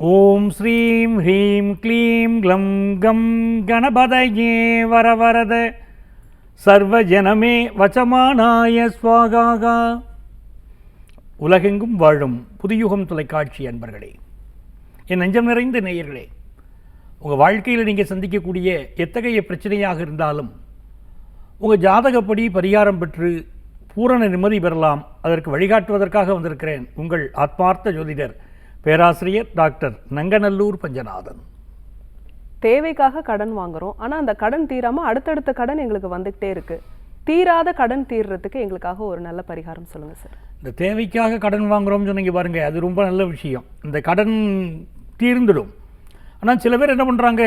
ஓம் ஸ்ரீம் ஹ்ரீம் க்ளீம் க்ளம் கம் கணபதயே வரவரத. சர்வஜனமே வச்சமானாய ஸ்வாகாகா உலகெங்கும் வாழும் புதியுகம் தொலைக்காட்சி அன்பர்களே என் நெஞ்சம் நிறைந்த நேயர்களே உங்கள் வாழ்க்கையில் நீங்கள் சந்திக்கக்கூடிய எத்தகைய பிரச்சனையாக இருந்தாலும் உங்கள் ஜாதகப்படி பரிகாரம் பெற்று பூரண நிம்மதி பெறலாம் அதற்கு வழிகாட்டுவதற்காக வந்திருக்கிறேன் உங்கள் ஆத்மார்த்த ஜோதிடர் பேராசிரியர் டாக்டர் நங்கநல்லூர் பஞ்சநாதன். தேவைக்காக கடன் வாங்குறோம். ஆனா அந்த கடன் தீராம அடுத்தடுத்த கடன் எங்களுக்கு வந்துகிட்டே இருக்கு. தீராத கடன் தீர்றதுக்கு எங்களுக்காக ஒரு நல்ல பரிகாரம் சொல்லுங்க சார். இந்த தேவைக்காக கடன் வாங்குறோம்னு சொன்னீங்க பாருங்க அது ரொம்ப நல்ல விஷயம். இந்த கடன் தீர்ந்துடும். ஆனால் சில பேர் என்ன பண்ணுறாங்க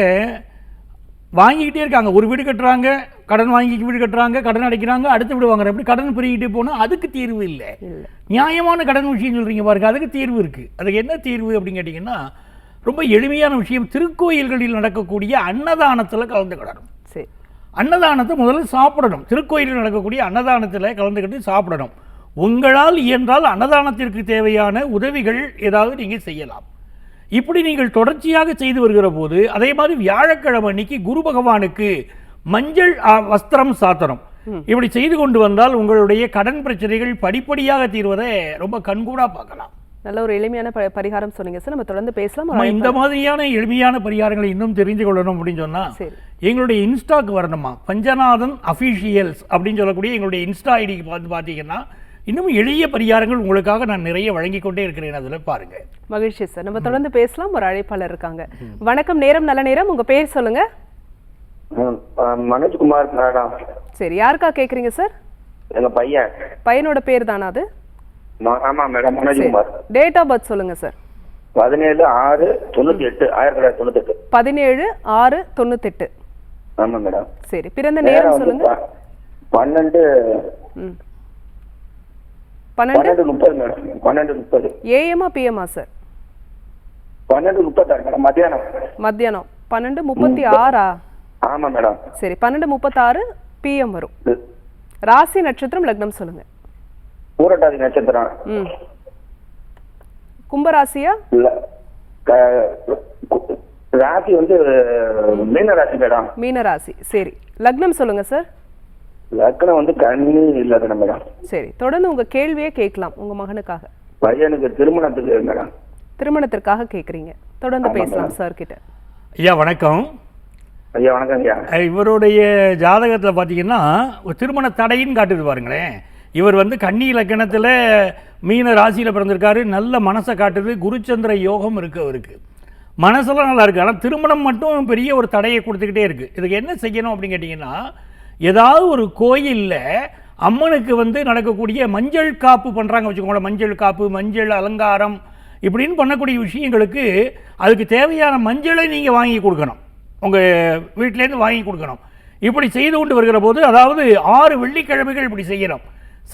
வாங்கிக்கிட்டே இருக்காங்க. ஒரு வீடு கட்டுறாங்க கடன் வாங்கி வீடு கட்டுறாங்க கடன் அடைக்கிறாங்க அடுத்த வீடு வாங்குறாங்க. இப்படி கடன் பெருகிட்டே போனால் அதுக்கு தீர்வு இல்லை. நியாயமான கடன் விஷயம் சொல்கிறீங்க பாருங்க அதுக்கு தீர்வு இருக்குது அதுக்கு என்ன தீர்வு அப்படின்னு கேட்டிங்கன்னா ரொம்ப எளிமையான விஷயம் திருக்கோயில்களில் நடக்கக்கூடிய அன்னதானத்தில் கலந்துக்கிடணும் சரி. அன்னதானத்தை முதல்ல சாப்பிடணும். திருக்கோயிலில் நடக்கக்கூடிய அன்னதானத்தில் கலந்துக்கிட்டு சாப்பிடணும். உங்களால் இயன்றால் அன்னதானத்திற்கு தேவையான உதவிகள் ஏதாவது நீங்கள் செய்யலாம். இப்படி நீங்கள் தொடர்ச்சியாக செய்து வருகிற போது அதே மாதிரி வியாழக்கிழமை அன்னைக்கு குரு பகவானுக்கு மஞ்சள் வஸ்திரம் சாத்தணும். இப்படி செய்து கொண்டு வந்தால் உங்களுடைய கடன் பிரச்சனைகள் படிப்படியாக தீர்வதை ரொம்ப கண்கூடா பார்க்கலாம். நல்ல ஒரு எளிமையான பரிகாரம் சொன்னீங்க சார். நம்ம தொடர்ந்து பேசலாம். இந்த மாதிரியான எளிமையான பரிகாரங்களை இன்னும் தெரிந்து கொள்ளணும் அப்படின்னு சொன்னா எங்களுடைய இன்ஸ்டாக்கு வரணுமா? பஞ்சநாதன் அஃபிஷியல்ஸ் அப்படின்னு சொல்லக்கூடிய எங்களுடைய இன்ஸ்டா ஐடிக்கு பார்த்து பார்த்தீங்கன்னா இன்னும் எளிய பரிகாரங்கள் உங்களுக்காக நான் நிறைய வழங்கி கொண்டே இருக்கிறேன் அதில் பாருங்க. மகிழ்ச்சி சார் நம்ம தொடர்ந்து பேசலாம். ஒரு அழைப்பாளர் இருக்காங்க. வணக்கம் நேரம் நல்ல நேரம். உங்க பேர் சொல்லுங்க. மனோஜ்குமார் மேடம் சரி யாருக்கா கேக்குறீங்க சார் எங்க பையன். பையனோட பேர் தானா அது? ஆமா madam Manojkumar. Date of birth சொல்லுங்க சார் பதினேழு ஆறு தொண்ணூத்தி எட்டு ஆயிரத்தி தொள்ளாயிரத்தி தொண்ணூத்தி எட்டு பதினேழு ஆறு தொண்ணூத்தெட்டு. ஆமா மேடம். சரி பிறந்த நேரம் சொல்லுங்க. பன்னெண்டு ம். பன்னெண்டு? முப்பது மேடம். பன்னெண்டு முப்பது. ஏஎம்மா பிஎம்மா சார் பன்னெண்டு முப்பத்தாறு மேடம். மத்தியானம். மத்தியானம். பன்னெண்டு முப்பத்தி ஆறா? ஆமா மேடம். சரி பன்னெண்டு முப்பத்தாறு பிஎம் வரும். ராசி நட்சத்திரம் லக்னம் சொல்லுங்க. பூரட்டாதி நட்சத்திரம். ம். கும்பராசியா? ராசி வந்து மீன ராசி மேடம். மீன ராசி சரி. லக்னம் சொல்லுங்க சார் லக்னம் வந்து கண்ணி இல்லாத மேடம். சரி தொடர்ந்து உங்க கேள்வியே கேட்கலாம் உங்க மகனுக்காக. பையனுக்கு திருமணத்துக்கு மேடம். திருமணத்திற்காக கேக்குறீங்க தொடர்ந்து பேசலாம். சார் கிட்ட ஐயா வணக்கம். ஐயா வணக்கம் ஐயா. இவருடைய ஜாதகத்தில் பார்த்தீங்கன்னா ஒரு திருமண தடைன்னு காட்டுது பாருங்களேன். இவர் வந்து கன்னி இலக்கணத்தில் மீன ராசியில் பிறந்திருக்காரு. நல்ல மனசை காட்டுது. குருச்சந்திர யோகம் இருக்கு அவருக்கு. மனசெல்லாம் நல்லா இருக்கு. ஆனால் திருமணம் மட்டும் பெரிய ஒரு தடையை கொடுத்துக்கிட்டே இருக்கு. இதுக்கு என்ன செய்யணும் அப்படின்னு கேட்டிங்கன்னா ஏதாவது ஒரு கோயிலில் அம்மனுக்கு வந்து நடக்கக்கூடிய மஞ்சள் காப்பு பண்ணுறாங்க வச்சுக்கோங்களேன். மஞ்சள் காப்பு மஞ்சள் அலங்காரம் இப்படின்னு பண்ணக்கூடிய விஷயங்களுக்கு அதுக்கு தேவையான மஞ்சளை நீங்கள் வாங்கி கொடுக்கணும். உங்கள் வீட்டிலேருந்து வாங்கி கொடுக்கணும். இப்படி செய்து கொண்டு வருகிற போது அதாவது ஆறு வெள்ளிக்கிழமைகள் இப்படி செய்யணும்.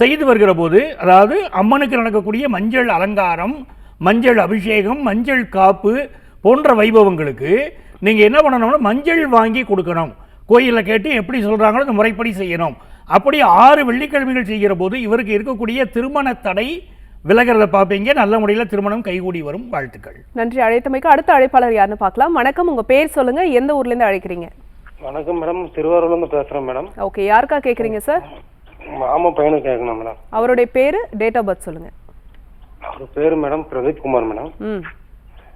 செய்து வருகிற போது அதாவது அம்மனுக்கு நடக்கக்கூடிய மஞ்சள் அலங்காரம் மஞ்சள் அபிஷேகம் மஞ்சள் காப்பு போன்ற வைபவங்களுக்கு நீங்கள் என்ன பண்ணணும்னா மஞ்சள் வாங்கி கொடுக்கணும். கோயிலில் கேட்டு எப்படி சொல்கிறாங்களோ அந்த முறைப்படி செய்யணும். அப்படி ஆறு வெள்ளிக்கிழமைகள் செய்கிற போது இவருக்கு இருக்கக்கூடிய திருமண தடை விலகிறத பார்ப்பீங்க. நல்ல முறையில் திருமணம் கைகூடி வரும். வாழ்த்துக்கள். நன்றி. அழைத்தமைக்கு அடுத்த அழைப்பாளர் யாருன்னு பார்க்கலாம். வணக்கம். உங்க பேர் சொல்லுங்க. எந்த ஊர்ல இருந்து அழைக்கிறீங்க? வணக்கம் மேடம். திருவாரூர்லேருந்து பேசுகிறேன் மேடம். ஓகே. யாருக்கா கேக்குறீங்க சார் மாமா பையனுக்கு கேட்கணும் மேடம். அவருடைய பேரு டேட் ஆஃப் பர்த் சொல்லுங்க. அவர் பேர் மேடம் பிரதீப் குமார் மேடம். ம்.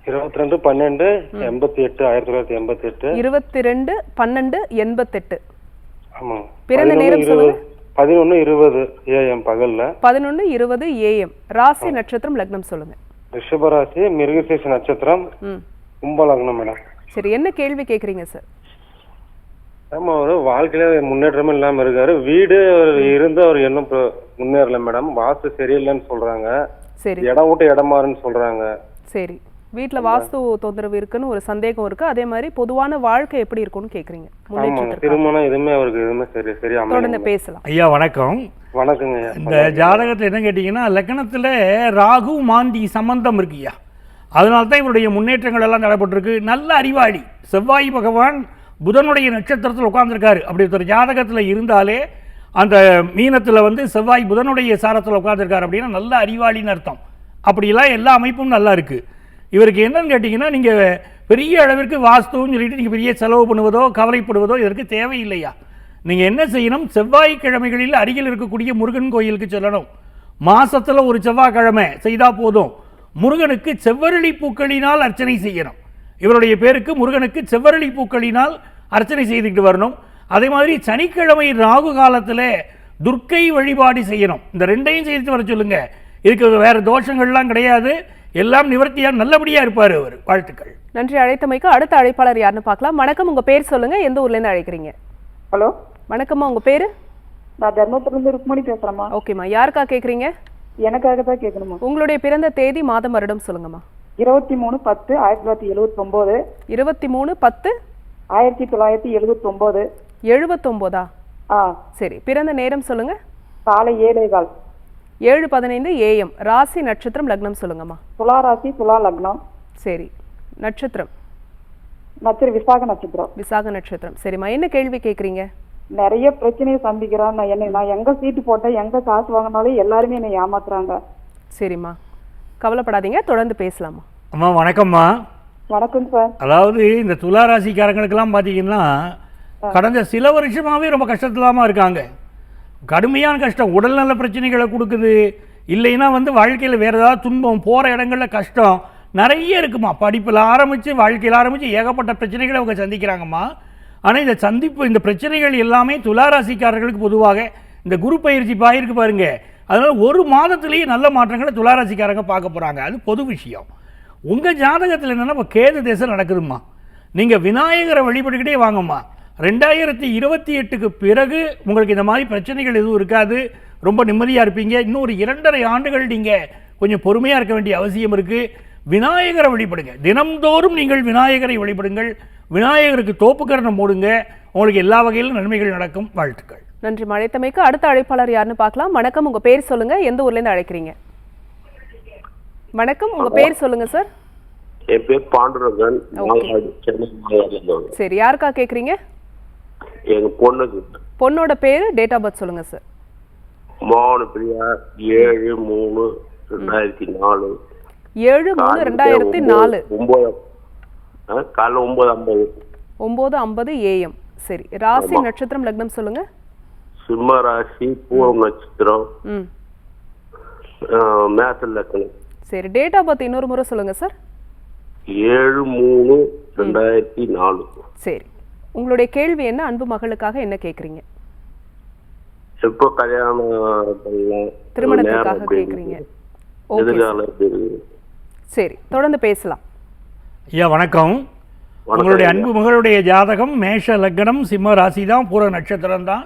இருபத்தி ரெண்டு பன்னெண்டு எண்பத்தி எட்டு ஆயிரத்தி தொள்ளாயிரத்தி எண்பத்தி எட்டு இருபத்தி ரெண்டு பன்னெண்டு எண்பத்தெட்டு. ஆமாங்க பிறந்த நேரம் சொல்லுங்க. பதினொன்று இருபது ஏஎம் பகல்ல. பதினொன்று இருபது ஏஎம் ராசி நட்சத்திரம் லக்னம் சொல்லுங்க. ரிஷபராசி மிருகசீஷ நட்சத்திரம் ம். கும்பலக்னம் மேடம். சரி என்ன கேள்வி கேக்குறீங்க சார் ஆமா அவர் வாழ்க்கையில முன்னேற்றமே இல்லாம இருக்காரு. வீடு இருந்து அவர் இன்னும் முன்னேறல மேடம். வாஸ்து சரியில்லைன்னு சொல்றாங்க. சரி. இடம் விட்டு இடம் மாறுன்னு சொல்றாங்க. சரி. வீட்ல வாஸ்து தொந்தரவு இருக்குன்னு ஒரு சந்தேகம் இருக்கு. அதே மாதிரி பொதுவான வாழ்க்கை எப்படி இருக்கும்னு முன்னேற்றத்திற்கு திருமணம் எதுவுமே அவருக்கு எதுவுமே சரி சரியா தொடர்ந்து பேசலாம். ஐயா வணக்கம். வணக்கங்க இந்த ஜாதகத்தில் என்ன கேட்டிங்கன்னா லக்னத்தில் ராகு மாந்தி சம்பந்தம் இருக்குய்யா அதனால தான் இவருடைய முன்னேற்றங்கள் எல்லாம் தடைப்பட்டிருக்கு. நல்ல அறிவாளி. செவ்வாய் பகவான் புதனுடைய நட்சத்திரத்தில் உட்கார்ந்திருக்காரு. அப்படி ஒருத்தர் ஜாதகத்தில் இருந்தாலே அந்த மீனத்தில் வந்து செவ்வாய் புதனுடைய சாரத்தில் உட்கார்ந்திருக்காரு அப்படின்னா நல்ல அறிவாளின்னு அர்த்தம். அப்படிலாம் எல்லா அமைப்பும் நல்லா இருக்குது இவருக்கு என்னன்னு கேட்டிங்கன்னா நீங்கள் பெரிய அளவிற்கு வாஸ்துன்னு சொல்லிட்டு நீங்கள் பெரிய செலவு பண்ணுவதோ கவலைப்படுவதோ இதற்கு தேவையில்லையா? நீங்கள் என்ன செய்யணும்? செவ்வாய்க்கிழமைகளில் அருகில் இருக்கக்கூடிய முருகன் கோயிலுக்கு செல்லணும். மாசத்துல ஒரு செவ்வாய்க்கிழமை செய்தால் போதும். முருகனுக்கு செவ்வரளி பூக்களினால் அர்ச்சனை செய்யணும். இவருடைய பேருக்கு முருகனுக்கு செவ்வரளி பூக்களினால் அர்ச்சனை செய்துக்கிட்டு வரணும். அதே மாதிரி சனிக்கிழமை ராகு காலத்தில் துர்க்கை வழிபாடு செய்யணும். இந்த ரெண்டையும் செய்து வர சொல்லுங்கள் இதுக்கு வேறு தோஷங்கள்லாம் கிடையாது. எல்லாம் நிவர்த்தியாக நல்லபடியாக இருப்பார் அவர். வாழ்த்துக்கள். நன்றி அழைத்தமைக்கு அடுத்த அழைப்பாளர் யாருன்னு பார்க்கலாம். வணக்கம் உங்க பேர் சொல்லுங்க. எந்த ஊர்ல இருந்து அழைக்கிறீங்க? ஹலோ? வணக்கம்மா உங்க பேரு? நான் தர்மபுரிலேருந்து ருக்மணி பேசுறேம்மா. ஓகேம்மா. யாருக்கா கேக்குறீங்க? எனக்காக தான் கேட்கணுமா உங்களுடைய பிறந்த தேதி மாதம் வருடம் சொல்லுங்கம்மா. இருபத்தி மூணு பத்து ஆயிரத்தி தொள்ளாயிரத்தி எழுபத்தி ஒன்பது இருபத்தி மூணு பத்து? ஆயிரத்தி தொள்ளாயிரத்தி எழுபத்தி ஒன்பது எழுபத்தொம்போதா ஆ. சரி பிறந்த நேரம் சொல்லுங்க. காலை ஏழே கால் ஏழு பதினைந்து ஏஎம் ராசி நட்சத்திரம் லக்னம் சொல்லுங்கம்மா. துலா ராசி துலா லக்னம். சரி. நட்சத்திரம். நட்சத்திரம் விசாக நட்சத்திரம். விசாக நட்சத்திரம். சரிம்மா என்ன கேள்வி கேக்குறீங்க? நிறைய பிரச்சனையை சந்திக்கிறேன். நான் என்ன நான் எங்க சீட்டு போட்டேன் எங்க காசு வாங்கினாலும் எல்லாருமே என்னை ஏமாத்துறாங்க. சரிம்மா. கவலைப்படாதீங்க தொடர்ந்து பேசலாமா அம்மா வணக்கம்மா. வணக்கம் சார். அதாவது இந்த துலா ராசிக்காரங்களுக்கெல்லாம் பார்த்தீங்கன்னா கடந்த சில வருஷமாகவே ரொம்ப கஷ்டத்திலாம இருக்காங்க. கடுமையான கஷ்டம். உடல்நல பிரச்சனைகளை கொடுக்குது. இல்லைன்னா வந்து வாழ்க்கையில் வேறு ஏதாவது துன்பம் போகிற இடங்களில் கஷ்டம் நிறைய இருக்குமா? படிப்பில் ஆரம்பித்து வாழ்க்கையில் ஆரம்பித்து ஏகப்பட்ட பிரச்சனைகளை அவங்க சந்திக்கிறாங்கம்மா. ஆனால் இந்த சந்திப்பு இந்த பிரச்சனைகள் எல்லாமே துளாராசிக்காரர்களுக்கு பொதுவாக இந்த குரு பயிற்சி பாயிருக்கு பாருங்க. அதனால் ஒரு மாதத்துலேயே நல்ல மாற்றங்களை துளாராசிக்காரங்க பார்க்க போகிறாங்க அது பொது விஷயம். உங்கள் ஜாதகத்தில் என்னென்னா இப்போ கேது தேசம் நடக்குதும்மா. நீங்கள் விநாயகரை வழிபட்டுக்கிட்டே வாங்கம்மா. ரெண்டாயிரத்தி இருபத்தி எட்டுக்கு பிறகு உங்களுக்கு இந்த மாதிரி பிரச்சனைகள் எதுவும் இருக்காது. ரொம்ப நிம்மதியாக இருப்பீங்க. இன்னும் ஒரு இரண்டரை ஆண்டுகள் நீங்கள் கொஞ்சம் பொறுமையாக இருக்க வேண்டிய அவசியம் இருக்குது விநாயகரை வழிபடுங்க. தினம்தோறும் நீங்கள் விநாயகரை வழிபடுங்கள். விநாயகருக்கு தோப்புக்கரணம் போடுங்க. உங்களுக்கு எல்லா வகையிலும் நன்மைகள் நடக்கும். வாழ்த்துக்கள். நன்றி அழைத்தமைக்கு அடுத்த அழைப்பாளர் யாருன்னு பார்க்கலாம். வணக்கம். உங்க பேர் சொல்லுங்க. எந்த ஊர்ல இருந்து அழைக்கிறீங்க? வணக்கம். உங்க பேர் சொல்லுங்க சார். என் பேர் பாண்டுரங்கன். சரி யாருக்கா கேக்குறீங்க? எங்க பொண்ணுக்கு பொண்ணோட பேரு டேட் ஆஃப் பர்த் சொல்லுங்க சார் மோகன பிரியா ஏழு மூணு ரெண்டாயிரத்தி நாலு. ஏழு மூணு ரெண்டாயிரத்தி நாலு. ஒன்பது காலைல ஒன்பது ஐம்பது. ஒன்பது ஐம்பது ஏஎம் சரி ராசி நட்சத்திரம் லக்னம் சொல்லுங்க. சிம்ம ராசி பூரம் நட்சத்திரம். ம். ஆ, மேச லக்கணம் சரி டேட் ஆஃப் பர்த் இன்னொரு முறை சொல்லுங்க சார் ஏழு மூணு ரெண்டாயிரத்தி நாலு. சரி. உங்களுடைய கேள்வி என்ன? அன்பு மகளுக்காக என்ன கேக்குறீங்க? எப்போ கல்யாணம் திருமணத்துக்காக கேக்குறீங்க? சரி. தொடர்ந்து பேசலாம். ஐயா வணக்கம். உங்களுடைய அன்பு மகளுடைய ஜாதகம் மேஷ லக்னம் சிம்ம ராசி தான் பூர நட்சத்திரம் தான்.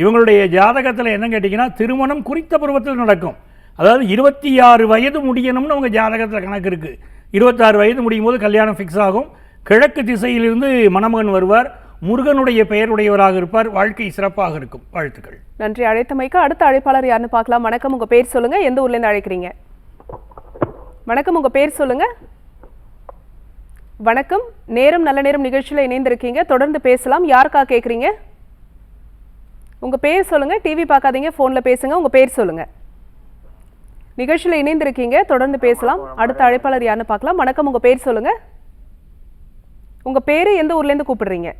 இவங்களுடைய ஜாதகத்தில் என்ன கேட்டிங்கன்னா திருமணம் குறித்த பருவத்தில் நடக்கும். அதாவது இருபத்தி ஆறு வயது முடியணும்னு உங்கள் ஜாதகத்தில் கணக்கு இருக்குது இருபத்தாறு வயது முடியும் போது கல்யாணம் ஃபிக்ஸ் ஆகும். கிழக்கு திசையிலிருந்து மணமகன் வருவார். முருகனுடைய பெயருடையவராக இருப்பார். வாழ்க்கை சிறப்பாக இருக்கும். வாழ்த்துக்கள். நன்றி. அழைத்தமைக்கு அடுத்த அழைப்பாளர் யாருன்னு பார்க்கலாம். வணக்கம். உங்கள் பேர் சொல்லுங்கள் எந்த ஊர்லேருந்து அழைக்கிறீங்க? வணக்கம். உங்கள் பேர் சொல்லுங்கள் வணக்கம். நேரம் நல்ல நேரம் நிகழ்ச்சியில் இணைந்திருக்கீங்க. தொடர்ந்து பேசலாம். யாருக்கா கேட்குறீங்க உங்கள் பேர் சொல்லுங்கள் டிவி பார்க்காதீங்க. ஃபோனில் பேசுங்க. உங்கள் பேர் சொல்லுங்கள் நிகழ்ச்சியில் இணைந்திருக்கீங்க. தொடர்ந்து பேசலாம். அடுத்த அழைப்பாளர் யாருன்னு பார்க்கலாம். வணக்கம். உங்கள் பேர் சொல்லுங்கள் உங்கள் பேர் எந்த ஊர்லேருந்து கூப்பிடுறீங்க?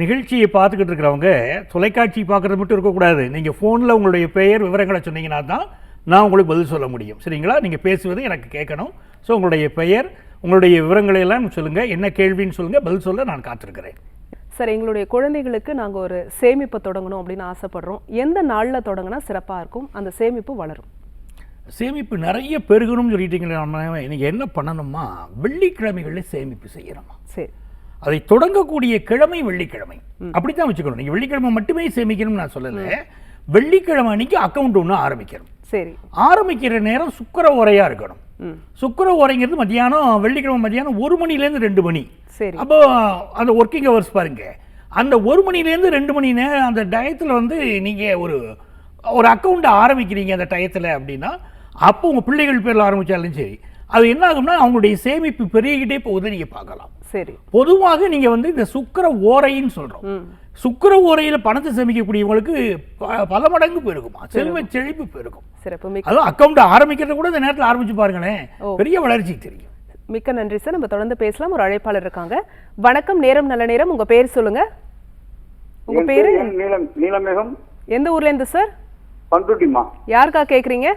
நிகழ்ச்சியை பார்த்துக்கிட்டு இருக்கிறவங்க தொலைக்காட்சி பார்க்குறது மட்டும் இருக்கக்கூடாது. நீங்கள் ஃபோனில் உங்களுடைய பெயர் விவரங்களை சொன்னீங்கன்னா தான் நான் உங்களுக்கு பதில் சொல்ல முடியும். சரிங்களா? நீங்கள் பேசுவது எனக்கு கேட்கணும். ஸோ உங்களுடைய பெயர் உங்களுடைய விவரங்களை எல்லாம் சொல்லுங்கள் என்ன கேள்வின்னு சொல்லுங்கள் பதில் சொல்ல நான் காத்திருக்கிறேன். சார் எங்களுடைய குழந்தைகளுக்கு நாங்கள் ஒரு சேமிப்பு தொடங்கணும் அப்படின்னு ஆசைப்படுறோம். எந்த நாளில் தொடங்கினா சிறப்பாக இருக்கும். அந்த சேமிப்பு வளரும். சேமிப்பு நிறைய பெருகணும்னு சொல்லிட்டீங்களே நம்ம நீங்கள் என்ன பண்ணணுமா வெள்ளிக்கிழமைகளில் சேமிப்பு செய்யணுமா சரி. அதை தொடங்கக்கூடிய கிழமை வெள்ளிக்கிழமை. அப்படித்தான் வச்சுக்கணும். நீங்கள் வெள்ளிக்கிழமை மட்டுமே சேமிக்கணும்னு நான் சொல்லலை. வெள்ளிக்கிழமை அன்னைக்கு அக்கௌண்ட் ஒன்று ஆரம்பிக்கணும். சரி. ஆரம்பிக்கிற நேரம் சுக்கர உரையாக இருக்கணும். சுக்கிர ஓரைங்கிறது மத்தியானம் வெள்ளிக்கிழமை மத்தியானம் ஒரு மணிலேருந்து ரெண்டு மணி. சரி. அப்போ அந்த ஒர்க்கிங் ஹவர்ஸ் பாருங்க. அந்த ஒரு மணிலேருந்து ரெண்டு மணி நேரம் அந்த டயத்தில் வந்து நீங்கள் ஒரு ஒரு அக்கௌண்ட்டை ஆரம்பிக்கிறீங்க அந்த டயத்தில் அப்படின்னா அப்போ உங்கள் பிள்ளைகள் பேரில் ஆரம்பித்தாலும் சரி. அது என்ன ஆகும்னா அவங்களுடைய சேமிப்பு பெருகிக்கிட்டே போகுது நீங்கள் பார்க்கலாம். சரி. பொதுவாக நீங்கள் வந்து இந்த சுக்கிர ஓரைன்னு சொல்கிறோம் ம். சுக்கிர ஓரையில் பணத்தை சேமிக்கக்கூடியவங்களுக்கு ப- பல மடங்கு பெருகுமா? செல்வ செழிப்பு பெருகும். சிறப்பு. அதுவும் அக்கௌண்ட் ஆரம்பிக்கிறத கூட இந்த நேரத்தில் ஆரம்பிச்சு பாருங்களேன். பெரிய வளர்ச்சி தெரியும். மிக்க நன்றி சார். நம்ம தொடர்ந்து பேசலாம். ஒரு அழைப்பாளர் இருக்காங்க. வணக்கம். நேரம் நல்ல நேரம். உங்க பேர் சொல்லுங்க. உங்க பேரு? நீலம் நீலமேகம். எந்த ஊர்ல இருந்து சார்? பண்ருட்டிமா யாருக்கா கேக்குறீங்க?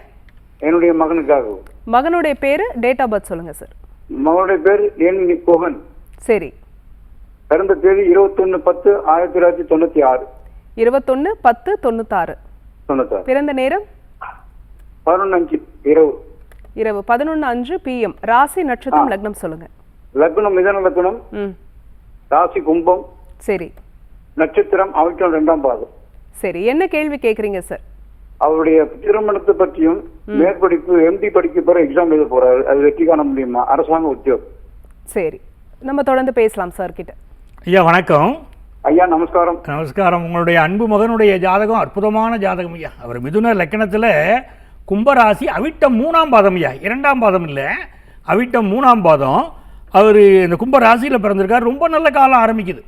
என்னுடைய மகனுக்காக. மகனுடைய பேரு டேட் ஆஃப் பர்த் சொல்லுங்க சார். மகனுடைய பேர் என் கோகன். சரி. பிறந்த தேதி இருபத்தொன்னு பத்து ஆயிரத்தி தொள்ளாயிரத்தி தொண்ணூத்தி ஆறு. இருபத்தொன்னு பத்து தொண்ணூத்தாறு. தொண்ணூத்தாறு. பிறந்த நேரம்? பதினொன்று அஞ்சு இரவு. இரவு பதினொன்னு அஞ்சு பிஎம் ராசி நட்சத்திரம் லக்னம் சொல்லுங்க. லக்னம் மிதன லக்னம். ராசி கும்பம். சரி. நட்சத்திரம் அவிட்டம் ரெண்டாம் பாதம் சரி என்ன கேள்வி கேக்குறீங்க சார் அவருடைய திருமணத்தை பற்றியும் மேற்படிப்பு எம்டி படிக்க போற எக்ஸாம் எழுத போறாரு. அது வெற்றி காண முடியுமா? அரசாங்க உத்தியோகம். சரி. நம்ம தொடர்ந்து பேசலாம் சார் கிட்ட. ஐயா வணக்கம். ஐயா நமஸ்காரம். நமஸ்காரம். உங்களுடைய அன்பு மகனுடைய ஜாதகம் அற்புதமான ஜாதகம் ஐயா. அவர் மிதுன லக்கணத்தில் கும்பராசி அவிட்டம் மூணாம் பாதம் ஐயா. இரண்டாம் பாதம் இல்லை அவிட்டம் மூணாம் பாதம். அவர் இந்த கும்பராசியில் பிறந்திருக்கார். ரொம்ப நல்ல காலம் ஆரம்பிக்குது.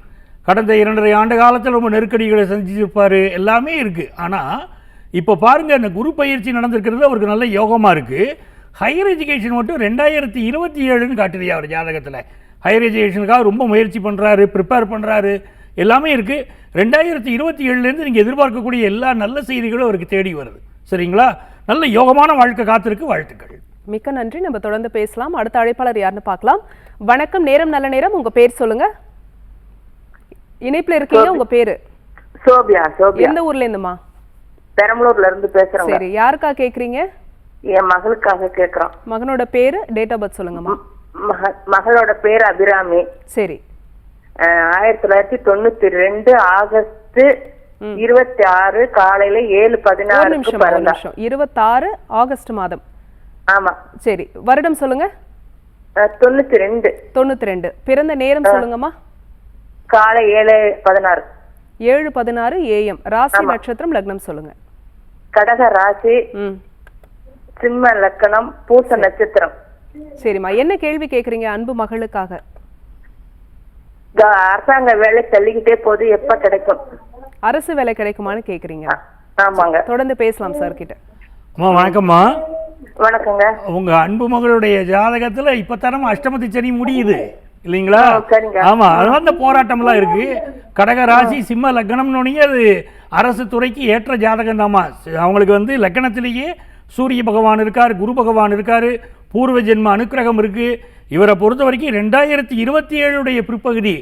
கடந்த இரண்டரை ஆண்டு காலத்தில் ரொம்ப நெருக்கடிகளை சந்திச்சிருப்பார். எல்லாமே இருக்குது ஆனால் இப்போ பாருங்க இந்த குரு பயிற்சி நடந்திருக்கிறது அவருக்கு நல்ல யோகமாக இருக்குது ஹையர் எஜுகேஷன் மட்டும் ரெண்டாயிரத்தி இருபத்தி ஏழுன்னு காட்டுது அவர் ஜாதகத்தில். ஹையர் எஜுகேஷனுக்காக ரொம்ப முயற்சி பண்ணுறாரு ப்ரிப்பேர் பண்ணுறாரு எல்லாமே இருக்குது ரெண்டாயிரத்தி இருபத்தி ஏழுலேருந்து நீங்கள் எதிர்பார்க்கக்கூடிய எல்லா நல்ல செய்திகளும் அவருக்கு தேடி வருது. சரிங்களா? நல்ல யோகமான வாழ்க்கை காத்திருக்கு. வாழ்த்துக்கள். மிக்க நன்றி. நம்ம தொடர்ந்து பேசலாம். அடுத்த அழைப்பாளர் யாருன்னு பார்க்கலாம். வணக்கம். நேரம் நல்ல நேரம். உங்க பேர் சொல்லுங்க. இணைப்புல இருக்கீங்க. உங்க பேரு? Sophia Sophia. எந்த ஊர்ல இருந்துமா பெரம்பலூர்ல இருந்து பேசுறேங்க. சரி. யாருக்கா கேக்குறீங்க? என் மகளுக்காக கேக்குறோம். மகனோட பேரு டேட் ஆஃப் பர்த் சொல்லுங்கம்மா. மகளோட பேர் அபிராமி. சரி. ஆயிரத்தி தொள்ளாயிரத்தி தொண்ணூத்தி ரெண்டு ஆகஸ்ட் இருபத்தி ஆறு காலையில ஏழு ஒரு பதினாறுக்கு நிமிஷம் நிமிஷம். இருபத்தாறு ஆகஸ்ட் மாதம். ஆமா. சரி வருடம் சொல்லுங்க. தொண்ணூத்தி ரெண்டு. தொண்ணூத்தி ரெண்டு. பிறந்த நேரம் சொல்லுங்கம்மா. காலை ஏழு பதினாறு. ஏழு பதினாறு ஏஎம். ராசி நட்சத்திரம் லக்னம் சொல்லுங்க. கடக ராசி சிம்ம லக்கணம் பூச நட்சத்திரம். சரிம்மா. என்ன கேள்வி கேக்குறீங்க அன்பு மகளுக்காக? அரசாங்க வேலை தள்ளிக்கிட்டே போகுது எப்ப கிடைக்கும்? அரசு வேலை கிடைக்குமான்னு கேக்குறீங்க. ஆமாங்க. தொடர்ந்து பேசலாம் சார் கிட்ட அம்மா வணக்கம்மா. வணக்கங்க. உங்கள் அன்பு மகளுடைய ஜாதகத்தில் இப்போ தரம் அஷ்டமத்து சனி முடியுது இல்லைங்களா? ஆ, சரிங்க. ஆமாம் அதனால அந்த போராட்டம்லாம் இருக்கு. கடக ராசி சிம்ம லக்னம்னு அது அரசு துறைக்கு ஏற்ற ஜாதகம் தாம்மா அவங்களுக்கு வந்து லக்கணத்திலேயே சூரிய பகவான் இருக்கார் குரு பகவான் இருக்கார் பூர்வ ஜென்ம அனுக்கிரகம் இருக்கு. இவரை பொறுத்த வரைக்கும் ரெண்டாயிரத்தி இருபத்தி ஏழுடைய பிற்பகுதி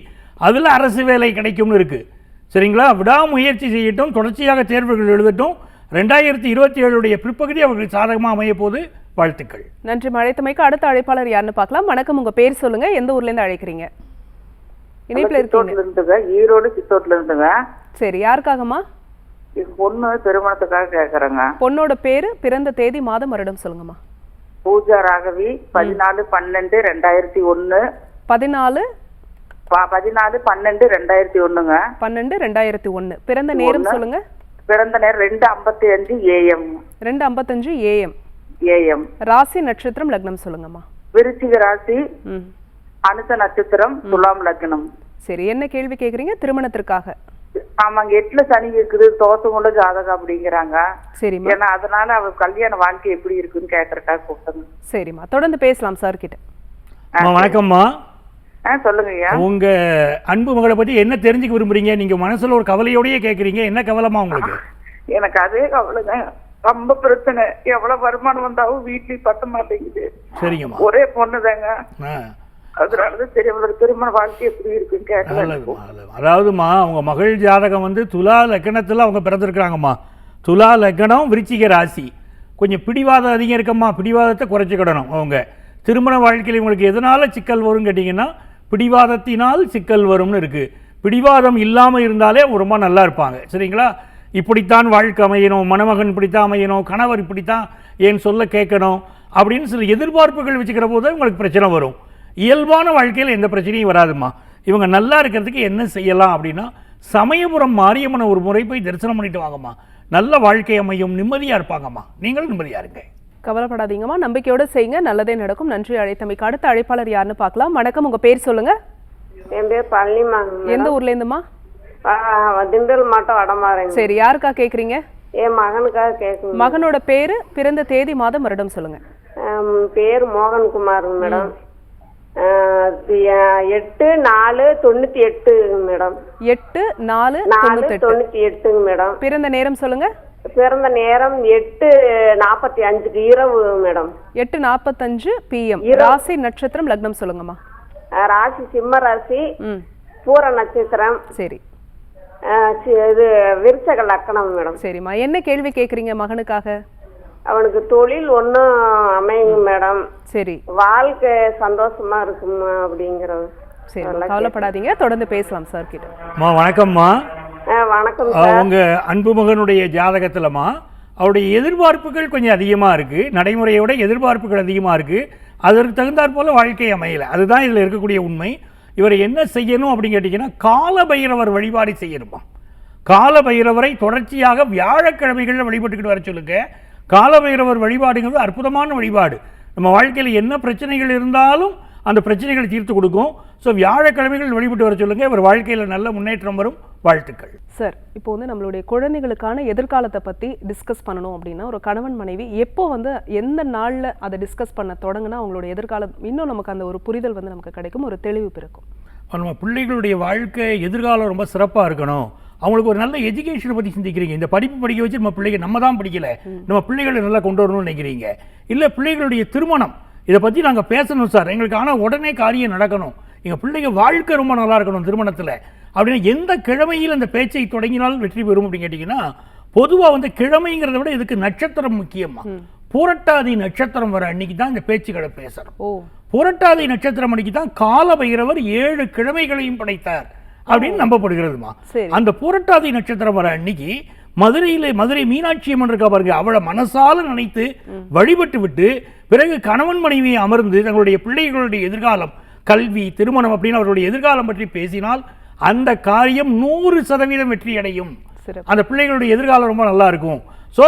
அதில் அரசு வேலை கிடைக்கும்னு இருக்கு. சரிங்களா? விடாமுயற்சி செய்யட்டும் தொடர்ச்சியாக தேர்வுகள் எழுதட்டும். ரெண்டாயிரத்தி இருபத்தி ஏழுடைய பிற்பகுதி அவர்களுக்கு சாதகமாக அமைய போது வாழ்த்துக்கள். நன்றி மழைத்தமைக்கு அடுத்த அழைப்பாளர் யாருன்னு பார்க்கலாம். வணக்கம் உங்க பேர் சொல்லுங்க. எந்த ஊர்ல இருந்து அழைக்கிறீங்க? இணைப்புல இருக்கீங்க. ஈரோடு சித்தோட்ல இருந்துங்க. சரி யாருக்காகம்மா? பொண்ணு திருமணத்துக்காக கேக்குறேங்க. பொண்ணோட பேரு பிறந்த தேதி மாதம் வருடம் சொல்லுங்கம்மா. பூஜா ராகவி பதினாலு பன்னெண்டு ரெண்டாயிரத்தி ஒண்ணு. பதினாலு? பதினாலு பன்னெண்டு ரெண்டாயிரத்தி ஒண்ணுங்க. பன்னெண்டு ரெண்டாயிரத்தி ஒன்னு பிறந்த நேரம் சொல்லுங்க. பிறந்த நேரம் ரெண்டு ஐம்பத்தி அஞ்சு ஏஎம். ரெண்டு ஐம்பத்தஞ்சு ஏஎம். ஏஎம். ராசி நட்சத்திரம் லக்னம் சொல்லுங்கம்மா. விருச்சிக ராசி அனுச நட்சத்திரம் துலாம் லக்னம். சரி என்ன கேள்வி கேக்குறீங்க? திருமணத்திற்காக. ஆமாங்க எட்டுல சனி இருக்குது தோசம் உள்ள ஜாதகம் அப்படிங்கிறாங்க. சரிம்மா. ஏன்னா அதனால அவ கல்யாண வாழ்க்கை எப்படி இருக்குன்னு கேக்குறதுக்காக கூப்பிட்டேங்க சரிம்மா. தொடர்ந்து பேசலாம் சார் கிட்ட வணக்கம்மா. ஆ உங்க அன்பு மகளை பத்தி என்ன தெரிஞ்சுக்க விரும்புறீங்க? நீங்க மனசுல ஒரு கவலையோடயே கேக்குறீங்க. என்ன கவலைமா உங்களுக்கு? எனக்கு அதே கவலைங்க. ரொம்ப பிரச்சனை. எவ்வளவு வருமானம் வந்தாலும் வீட்லயும் பத்த மாட்டேங்குது. சரிங்கம்மா. ஒரே பொண்ணுதாங்க. அதனாலதான் சரி அவளோட திருமண வாழ்க்கை எப்படி இருக்குன்னு கேட்கல அதாவதுமா அவங்க மகள் ஜாதகம் வந்து துலா லக்கணத்தில் அவங்க பிறந்திருக்கிறாங்கம்மா. துலா லக்கணம் விருச்சிக ராசி. கொஞ்சம் பிடிவாதம் அதிகம் இருக்கம்மா. பிடிவாதத்தை குறைச்சிக்கிடணும் அவங்க. திருமண வாழ்க்கையில் இவங்களுக்கு எதனால் சிக்கல் வரும்னு கேட்டிங்கன்னா பிடிவாதத்தினால் சிக்கல் வரும்னு இருக்குது பிடிவாதம் இல்லாமல் இருந்தாலே ரொம்ப நல்லா இருப்பாங்க. சரிங்களா? இப்படித்தான் வாழ்க்கை அமையணும். மணமகன் இப்படித்தான் அமையணும். கணவர் இப்படித்தான் ஏன் சொல்ல கேட்கணும்? அப்படின்னு சில எதிர்பார்ப்புகள் வச்சுக்கிற போது உங்களுக்கு பிரச்சனை வரும். இயல்பான வாழ்க்கையில் எந்த பிரச்சனையும் வராதும்மா. இவங்க நல்லா இருக்கிறதுக்கு என்ன செய்யலாம் அப்படின்னா சமயபுரம் மாரியம்மனை ஒரு முறை போய் தரிசனம் பண்ணிட்டு வாங்கம்மா. நல்ல வாழ்க்கை அமையும் நிம்மதியாக இருப்பாங்கம்மா. நீங்களும் நிம்மதியாக இருங்க. கவலைப்படாதீங்கம்மா. நம்பிக்கையோட செய்யுங்க. நல்லதே நடக்கும். நன்றி. அழைத்தமைக்கு அடுத்த அழைப்பாளர் யாருன்னு பார்க்கலாம். வணக்கம். உங்க பேர் சொல்லுங்க. என் பேர் பழனிமா எந்த ஊர்ல இருந்துமா திண்டல் மாவட்டம் வடமாறேங்க சரி யாருக்கா கேக்குறீங்க? என் மகனுக்காக கேட்குங்க மகனோட பேரு பிறந்த தேதி மாதம் வருடம் சொல்லுங்க. ஆம், பேர் மோகன்குமார் மேடம். எட்டு நாலு தொண்ணூத்தி எட்டுங்க மேடம். எட்டு நாலு தொண்ணூத்தி எட்டுங்க மேடம். பிறந்த நேரம் சொல்லுங்க. பிறந்த நேரம் எட்டு நாற்பத்தி அஞ்சுக்கு இரவு மேடம். எட்டு நாற்பத்தஞ்சு பிஎம். ராசி நட்சத்திரம் லக்னம் சொல்லுங்கம்மா. ராசி சிம்ம ராசி பூர நட்சத்திரம். சரி. இது விருச்சக லக்கணம் மேடம். சரிம்மா. என்ன கேள்வி கேக்குறீங்க மகனுக்காக? அவனுக்கு தொழில் ஒன்றும் அமையுங்க மேடம். சரி. வாழ்க்கை சந்தோஷமா இருக்குமா அப்படிங்கிறது சரி நல்லா கவலைப்படாதீங்க. தொடர்ந்து பேசலாம் சார் கிட்ட. அம்மா வணக்கம்மா. வணக்கம் உங்க அன்பு மகனுடைய ஜாதகத்திலமா அவருடைய எதிர்பார்ப்புகள் கொஞ்சம் அதிகமாக இருக்கு. நடைமுறையோட எதிர்பார்ப்புகள் அதிகமாக இருக்கு. அதற்கு தகுந்தாற் போல வாழ்க்கை அமையல. அதுதான் இதில் இருக்கக்கூடிய உண்மை. இவர் என்ன செய்யணும் அப்படின்னு கேட்டிங்கன்னா கால பைரவர் வழிபாடு செய்யணுமா? கால பைரவரை தொடர்ச்சியாக வியாழக்கிழமைகளில் வழிபட்டுக்கிட்டு வர சொல்லுங்க. கால பைரவர் வழிபாடுங்கிறது அற்புதமான வழிபாடு. நம்ம வாழ்க்கையில் என்ன பிரச்சனைகள் இருந்தாலும் அந்த பிரச்சனைகளை தீர்த்து கொடுக்கும். ஸோ வியாழக்கிழமைகள் வழிபட்டு வர சொல்லுங்க. இவர் வாழ்க்கையில் நல்ல முன்னேற்றம் வரும். வாழ்த்துக்கள். சார் இப்போ வந்து நம்மளுடைய குழந்தைகளுக்கான எதிர்காலத்தை பத்தி டிஸ்கஸ் பண்ணணும் அப்படின்னா ஒரு கணவன் மனைவி எப்போ வந்து எந்த நாள்ல அதை டிஸ்கஸ் பண்ண தொடங்குனா அவங்களோட எதிர்காலம் இன்னும் நமக்கு அந்த ஒரு புரிதல் வந்து நமக்கு கிடைக்கும் ஒரு தெளிவு பிறக்கும். நம்ம பிள்ளைகளுடைய வாழ்க்கை எதிர்காலம் ரொம்ப சிறப்பாக இருக்கணும். அவங்களுக்கு ஒரு நல்ல எஜுகேஷனை பற்றி சிந்திக்கிறீங்க. இந்த படிப்பு படிக்க வச்சு நம்ம பிள்ளைங்க நம்ம தான் படிக்கல. நம்ம பிள்ளைகளை நல்லா கொண்டு வரணும்னு நினைக்கிறீங்க. இல்லை பிள்ளைகளுடைய திருமணம். இதை பற்றி நாங்கள் பேசணும் சார். எங்களுக்கு ஆனால் உடனே காரியம் நடக்கணும். எங்கள் பிள்ளைங்க வாழ்க்கை ரொம்ப நல்லா இருக்கணும் திருமணத்தில். அப்படின்னு எந்த கிழமையில் அந்த பேச்சை தொடங்கினால் வெற்றி பெறும் அப்படின்னு கேட்டிங்கன்னா பொதுவாக வந்து கிழமைங்கிறத விட இதுக்கு நட்சத்திரம் முக்கியமா பூரட்டாதி நட்சத்திரம் வர அன்னைக்கு தான் இந்த பேச்சுக்களை பேசுகிறோம் புரட்டாதி நட்சத்திரம் அன்னைக்கு தான் கால பைரவர் ஏழு கிழமைகளையும் படைத்தார். அப்படின்னு நம்பப்படுகிறதுமா. அந்த புரட்டாதி நட்சத்திரம் வர அன்னைக்கு மதுரையில மதுரை மீனாட்சி அம்மன் இருக்கா பாருங்க அவளை மனசால நினைத்து வழிபட்டு விட்டு பிறகு கணவன் மனைவியை அமர்ந்து தங்களுடைய பிள்ளைகளுடைய எதிர்காலம் கல்வி திருமணம் அப்படின்னு அவர்களுடைய எதிர்காலம் பற்றி பேசினால் அந்த காரியம் நூறு சதவீதம் வெற்றி அடையும். அந்த பிள்ளைகளுடைய எதிர்காலம் ரொம்ப நல்லா இருக்கும். ஸோ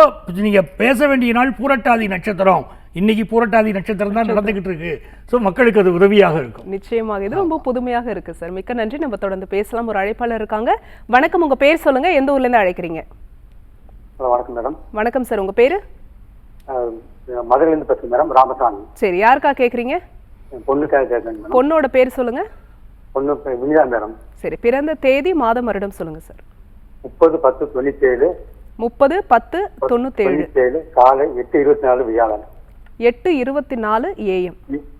நீங்க பேச வேண்டிய நாள் பூரட்டாதி நட்சத்திரம். இன்னைக்கு பூரட்டாதி நட்சத்திரம் தான் நடந்துகிட்டு இருக்கு. ஸோ மக்களுக்கு அது உதவியாக இருக்கும். நிச்சயமாக. இது ரொம்ப புதுமையாக இருக்கு சார் மிக்க நன்றி. நம்ம தொடர்ந்து பேசலாம். ஒரு அழைப்பாளர் இருக்காங்க. வணக்கம். உங்க பேர் சொல்லுங்க. எந்த ஊர்ல இருந்து அழைக்கிறீங்க? ஹலோ வணக்கம் மேடம் வணக்கம் சார் உங்க பேரு? மதுரையிலேருந்து பேசுகிறேன் மேடம் ராமசாமி. சரி யாருக்கா கேக்குறீங்க? பொண்ணுக்காக கேட்குறேங்க மேடம் பொண்ணோட பேர் சொல்லுங்க. பொண்ணு பேர் வினிதா மேடம் சரி பிறந்த தேதி மாதம் வருடம் சொல்லுங்க சார் முப்பது பத்து தொண்ணூத்தேழு. முப்பது பத்து தொண்ணூத்தேழு. தொண்ணூத்தேழு காலை எட்டு இருபத்தி நாலு வியாழன். எட்டு இருபத்தி நாலு ஏஎம்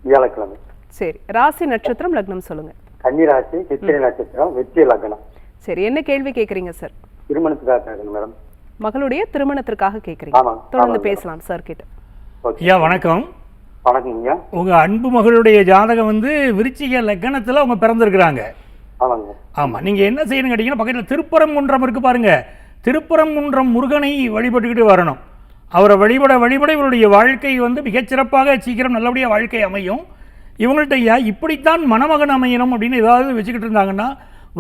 வியாழக்கிழமை. சரி ராசி நட்சத்திரம் லக்னம் சொல்லுங்க. கன்னிராசி சித்திரை நட்சத்திரம் வெற்றிய லக்னம். சரி என்ன கேள்வி கேக்குறீங்க சார் திருமணத்துக்காக கேட்குறேன் மேடம் மகளுடைய திருமணத்திற்காக கேக்குறீங்க. ஆமாம், தொடர்ந்து. பேசலாம் சார் கிட்ட. ஓகே. ஐயா வணக்கம். வணக்கங்க உங்க அன்பு மகளுடைய ஜாதகம் வந்து விருச்சிக லக்கணத்துல அவங்க பிறந்திருக்கிறாங்க. ஆமா நீங்க என்ன செய்யணும் கேட்டீங்கன்னா பக்கத்துல திருப்பரங்குன்றம் இருக்கு பாருங்க. திருப்பரங்குன்றம் முருகனை வழிபட்டுக்கிட்டு வரணும். அவரை வழிபட வழிபட இவருடைய வாழ்க்கை வந்து மிகச்சிறப்பாக சீக்கிரம் நல்லபடியாக வாழ்க்கை அமையும். இவங்கள்ட்ட இப்படித்தான் மணமகன் அமையணும் அப்படின்னு ஏதாவது வச்சுக்கிட்டு இருந்தாங்கன்னா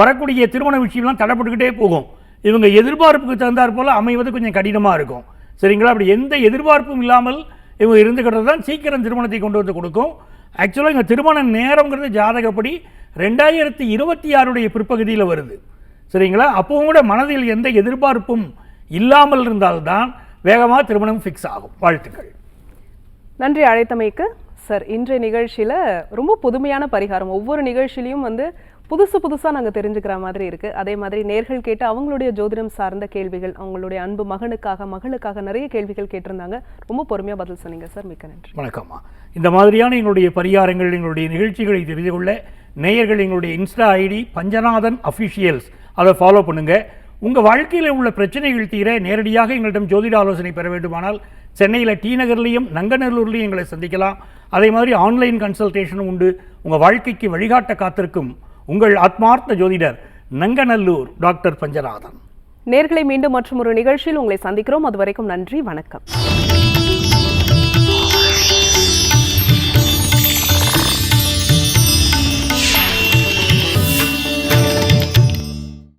வரக்கூடிய திருமண விஷயம்லாம் தடைப்பட்டுக்கிட்டே போகும். இவங்க எதிர்பார்ப்புக்கு தகுந்தாற் போல் அமைவது கொஞ்சம் கடினமாக இருக்கும். சரிங்களா? அப்படி எந்த எதிர்பார்ப்பும் இல்லாமல் இவங்க இருந்துக்கிட்டது தான் சீக்கிரம் திருமணத்தை கொண்டு வந்து கொடுக்கும். ஆக்சுவலாக இங்கே திருமண நேரங்கிறது ஜாதகப்படி ரெண்டாயிரத்தி இருபத்தி ஆறுடைய பிற்பகுதியில் வருது. சரிங்களா? அப்பவும் கூட மனதில் எந்த எதிர்பார்ப்பும் இல்லாமல் இருந்தால்தான் வேகமாக திருமணம் ஃபிக்ஸ் ஆகும். வாழ்த்துக்கள். நன்றி அழைத்தமைக்கு. சார் இன்றைய நிகழ்ச்சியில ரொம்ப புதுமையான பரிகாரம். ஒவ்வொரு நிகழ்ச்சியிலையும் வந்து புதுசு புதுசா நாங்க தெரிஞ்சுக்கிற மாதிரி இருக்கு. அதே மாதிரி நேர்கள் கேட்டு அவங்களுடைய ஜோதிடம் சார்ந்த கேள்விகள் அவங்களுடைய அன்பு மகனுக்காக மகளுக்காக நிறைய கேள்விகள் கேட்டிருந்தாங்க. ரொம்ப பொறுமையா பதில் சொன்னீங்க சார். மிக்க நன்றி. வணக்கம்மா. இந்த மாதிரியான எங்களுடைய பரிகாரங்கள் எங்களுடைய நிகழ்ச்சிகளை தெரிந்து கொள்ள நேயர்கள் எங்களுடைய இன்ஸ்டா ஐடி பஞ்சநாதன் அஃபிஷியல்ஸ் அதை ஃபாலோ பண்ணுங்க. உங்கள் வாழ்க்கையில் உள்ள பிரச்சனைகள் தீர நேரடியாக எங்களிடம் ஜோதிட ஆலோசனை பெற வேண்டுமானால் சென்னையில் டி நகர்லேயும் நங்கநல்லூர்லேயும் எங்களை சந்திக்கலாம். அதே மாதிரி ஆன்லைன் கன்சல்டேஷனும் உண்டு. உங்கள் வாழ்க்கைக்கு வழிகாட்ட காத்திருக்கும் உங்கள் ஆத்மார்த்த ஜோதிடர் நங்கநல்லூர் டாக்டர் பஞ்சநாதன். நேர்களை மீண்டும் மற்றும் ஒரு நிகழ்ச்சியில் உங்களை சந்திக்கிறோம். அது வரைக்கும் நன்றி வணக்கம்.